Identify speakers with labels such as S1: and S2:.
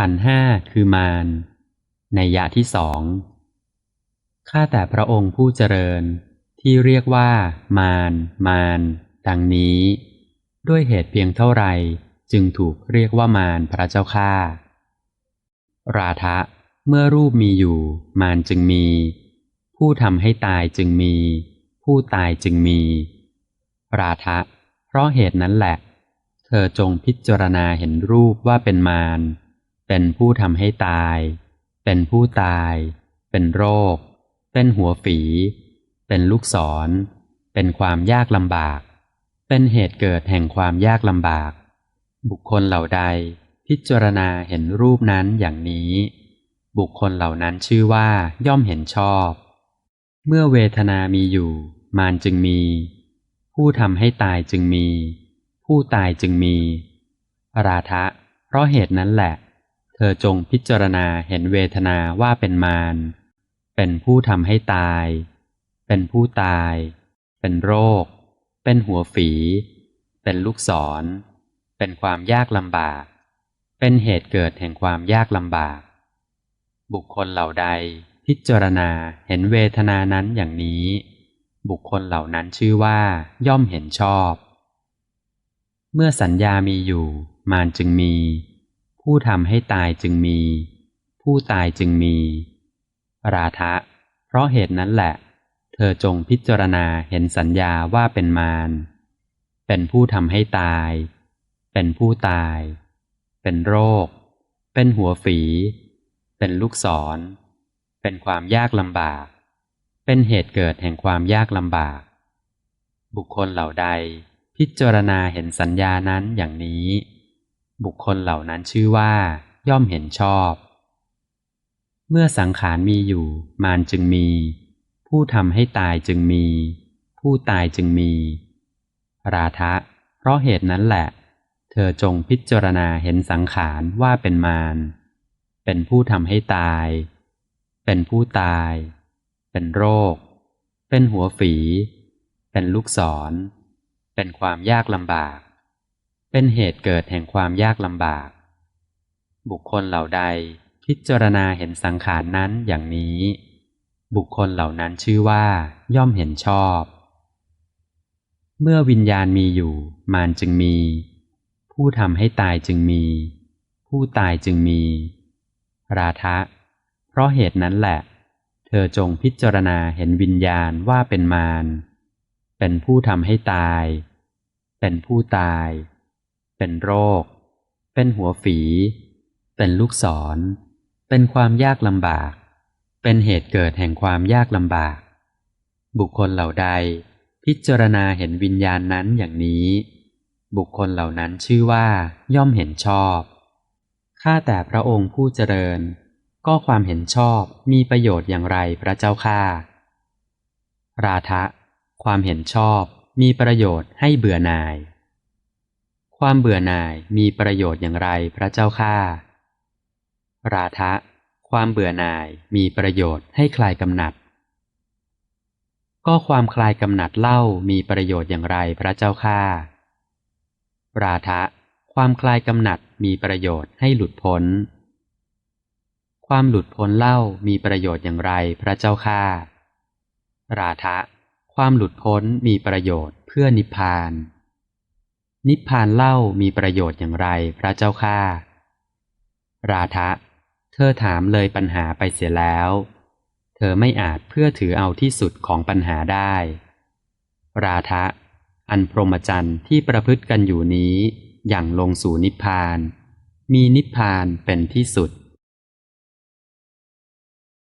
S1: ขันห้าคือมารในยะที่สองข้าแต่พระองค์ผู้เจริญ ที่เรียกว่า มารมารดังนี้ ด้วยเหตุเพียงเท่าไรจึงถูกเรียกว่ามารพระเจ้าข้าราทะ เมื่อรูปมีอยู่ มารจึงมี ผู้ทำให้ตายจึงมี ผู้ตายจึงมี ราทะ เพราะเหตุนั้นแหละ เธอจงพิจารณาเห็นรูปว่าเป็นมาร เป็นผู้ทำให้ตาย เป็นผู้ตาย เป็นโรค เป็นหัวฝี เป็นลูกศร เป็นความยากลำบาก เป็นเหตุเกิดแห่งความยากลำบาก บุคคลเหล่าใดพิจารณาเห็นรูปนั้นอย่างนี้ บุคคลเหล่านั้นชื่อว่าย่อมเห็นชอบ เมื่อเวทนามีอยู่ มารจึงมี ผู้ทำให้ตายจึงมี ผู้ตายจึงมีราทะ เพราะเหตุนั้นแหละ เธอจงพิจารณาเห็นเวทนาว่าเป็นมารเป็นผู้ทำให้ตาย เป็นผู้ตาย เป็นโรค เป็นหัวฝี เป็นลูกศร เป็นความยากลำบาก เป็นเหตุเกิดแห่งความยากลำบาก บุคคลเหล่าใดพิจารณาเห็นเวทนานั้นอย่างนี้ บุคคลเหล่านั้นชื่อว่าย่อมเห็นชอบ เมื่อสัญญามีอยู่ มารจึงมี ผู้ทำให้ตายจึงมี ผู้ตายจึงมี ราทะ เพราะเหตุนั้นแหละ เธอจงพิจารณาเห็นสัญญาว่าเป็นมาร เป็นผู้ทำให้ตาย เป็นผู้ตาย เป็นโรค เป็นหัวฝี เป็นลูกศร เป็นความยากลำบาก เป็นเหตุเกิดแห่งความยากลำบาก บุคคลเหล่าใด พิจารณาเห็นสัญญานั้นอย่างนี้ บุคคลเหล่านั้นชื่อว่า ย่อมเห็นชอบ เมื่อสังขารมีอยู่ มารจึงมี ผู้ทำให้ตายจึงมี ผู้ตายจึงมี ราทะ เพราะเหตุนั้นแหละ เธอจงพิจารณาเห็นสังขารว่าเป็นมารเป็นผู้ทำให้ตาย เป็นผู้ตาย เป็นโรค เป็นหัวฝี เป็นลูกศร เป็นความยากลำบาก เป็นเหตุเกิดแห่งความยากลำบาก บุคคลเหล่าใดพิจารณาเห็นสังขารนั้นอย่างนี้ บุคคลเหล่านั้นชื่อว่า ย่อมเห็นชอบ เมื่อวิญญาณมีอยู่ มารจึงมี ผู้ทำให้ตายจึงมี ผู้ตายจึงมี ราทะ เพราะเหตุนั้นแหละ เธอจงพิจารณาเห็นวิญญาณว่าเป็นมารเป็นผู้ทำให้ตาย เป็นผู้ตาย เป็นโรค เป็นหัวฝี เป็นลูกศร เป็นความยากลำบาก เป็นเหตุเกิดแห่งความยากลำบาก บุคคลเหล่าใด พิจารณาเห็นวิญญาณนั้นอย่างนี้ บุคคลเหล่านั้นชื่อว่าย่อมเห็นชอบ ข้าแต่พระองค์ผู้เจริญ ก็ความเห็นชอบมีประโยชน์อย่างไรพระเจ้าข้าราทะ ความเห็นชอบมีประโยชน์ให้เบื่อหน่าย ความเบื่อหน่ายมีประโยชน์อย่างไรพระเจ้าข้าราทะ ความเบื่อหน่ายมีประโยชน์ให้คลายกำหนัด ก็ความคลายกำหนัดเล่ามีประโยชน์อย่างไรพระเจ้าข้าราทะ ความคลายกำหนัดมีประโยชน์ให้หลุดพ้น ความหลุดพ้นเล่ามีประโยชน์อย่างไรพระเจ้าข้าราทะ ความหลุดพ้นมีประโยชน์เพื่อนิพพาน นิพพานเล่ามีประโยชน์อย่างไรพระเจ้าข้าราทะเธอถามเลยปัญหาไปเสียแล้ว เธอไม่อาจเพื่อถือเอาที่สุดของปัญหาได้ ราทะอันพรหมจรรย์ที่ประพฤติกันอยู่นี้ อย่างลงสู่นิพพาน มีนิพพานเป็นที่สุด